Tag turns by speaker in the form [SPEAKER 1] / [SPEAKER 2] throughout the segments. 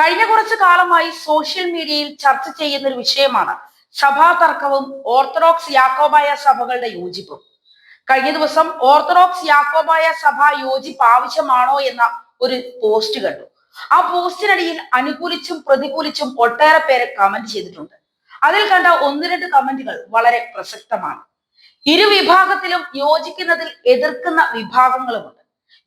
[SPEAKER 1] കഴിഞ്ഞ കുറച്ചു കാലമായി സോഷ്യൽ മീഡിയയിൽ ചർച്ച ചെയ്യുന്ന ഒരു വിഷയമാണ് സഭാ തർക്കവും ഓർത്തഡോക്സ് യാക്കോബായ സഭകളുടെ യോജിപ്പും. കഴിഞ്ഞ ദിവസം ഓർത്തഡോക്സ് യാക്കോബായ സഭ യോജിപ്പ് ആവശ്യമാണോ എന്ന ഒരു പോസ്റ്റ് കണ്ടു. ആ പോസ്റ്റിനടിയിൽ അനുകൂലിച്ചും പ്രതികൂലിച്ചും ഒട്ടേറെ പേരെ കമന്റ് ചെയ്തിട്ടുണ്ട്. അതിൽ കണ്ട ഒന്ന് രണ്ട് കമന്റുകൾ വളരെ പ്രസക്തമാണ്. ഇരു വിഭാഗത്തിലും യോജിക്കുന്നതിൽ എതിർക്കുന്ന വിഭാഗങ്ങളുമുണ്ട്.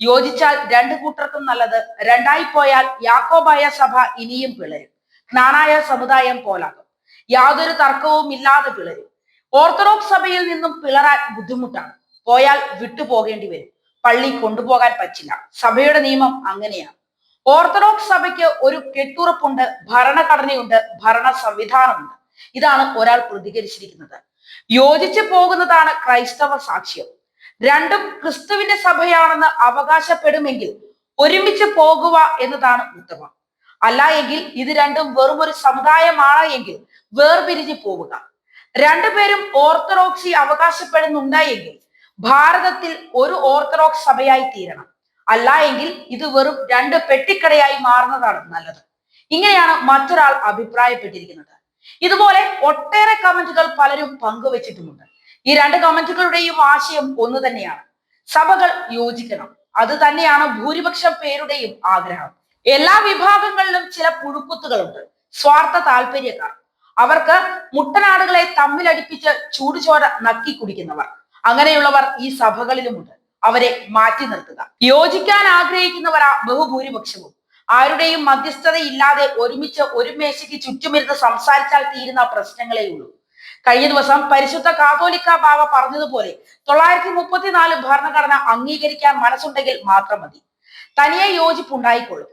[SPEAKER 1] യോജിച്ചാൽ രണ്ടു കൂട്ടർക്കും നല്ലത്. രണ്ടായി പോയാൽ യാക്കോബായ സഭ ഇനിയും പിളരും. ജ്ഞാനായ സമുദായം പോലാകും. യാതൊരു തർക്കവും ഇല്ലാതെ പിളരും. ഓർത്തഡോക്സ് സഭയിൽ നിന്നും പിളരാൻ ബുദ്ധിമുട്ടാണ്. പോയാൽ വിട്ടുപോകേണ്ടി വരും. പള്ളി കൊണ്ടുപോകാൻ പറ്റില്ല. സഭയുടെ നിയമം അങ്ങനെയാണ്. ഓർത്തഡോക്സ് സഭയ്ക്ക് ഒരു കെട്ടുറപ്പുണ്ട് ഭരണഘടനയുണ്ട് ഭരണ സംവിധാനമുണ്ട് ഇതാണ് ഒരാൾ പ്രതികരിച്ചിരിക്കുന്നത്. യോജിച്ചു പോകുന്നതാണ് ക്രൈസ്തവ സാക്ഷ്യം. രണ്ടും ക്രിസ്തുവിന്റെ സഭയാണെന്ന് അവകാശപ്പെടുമെങ്കിൽ ഒരുമിച്ച് പോകുക എന്നതാണ് ഉത്തമം. അല്ല എങ്കിൽ ഇത് രണ്ടും വെറും ഒരു സമുദായമാണ് എങ്കിൽ വേർപിരിഞ്ഞു പോവുക. രണ്ടുപേരും ഓർത്തഡോക്സി അവകാശപ്പെടുന്നുണ്ടായെങ്കിൽ ഭാരതത്തിൽ ഒരു ഓർത്തഡോക്സ് സഭയായി തീരണം. അല്ല എങ്കിൽ ഇത് വെറും രണ്ട് പെട്ടിക്കടയായി മാറുന്നതാണ് നല്ലത്. ഇങ്ങനെയാണ് മറ്റൊരാൾ അഭിപ്രായപ്പെട്ടിരിക്കുന്നത്. ഇതുപോലെ ഒട്ടേറെ കമന്റുകൾ പലരും പങ്കുവച്ചിട്ടുമുണ്ട്. ഈ രണ്ട് കമന്റുകളുടെയും ആശയം ഒന്ന് തന്നെയാണ്. സഭകൾ യോജിക്കണം. അത് തന്നെയാണ് ഭൂരിപക്ഷം പേരുടെയും ആഗ്രഹം. എല്ലാ വിഭാഗങ്ങളിലും ചില പുഴുക്കുത്തുകളുണ്ട്. സ്വാർത്ഥ താല്പര്യക്കാർ. അവർക്ക് മുട്ടനാടുകളെ തമ്മിലടിപ്പിച്ച് ചൂടുചോര നക്കി കുടിക്കുന്നവർ. അങ്ങനെയുള്ളവർ ഈ സഭകളിലുമുണ്ട്. അവരെ മാറ്റി നിർത്തുക. യോജിക്കാൻ ആഗ്രഹിക്കുന്നവരാ ബഹുഭൂരിപക്ഷവും. ആരുടെയും മധ്യസ്ഥതയില്ലാതെ ഒരുമിച്ച് ഒരു മേശയ്ക്ക് ചുറ്റുമിരുന്ന് സംസാരിച്ചാൽ തീരുന്ന പ്രശ്നങ്ങളേ ഉള്ളൂ. കഴിഞ്ഞ ദിവസം പരിശുദ്ധ കാതോലിക്ക ബാവ പറഞ്ഞതുപോലെ തൊള്ളായിരത്തി മുപ്പത്തിനാല് ഭരണഘടന അംഗീകരിക്കാൻ മനസ്സുണ്ടെങ്കിൽ മാത്രം മതി. തനിയെ യോജിപ്പുണ്ടായിക്കൊള്ളും.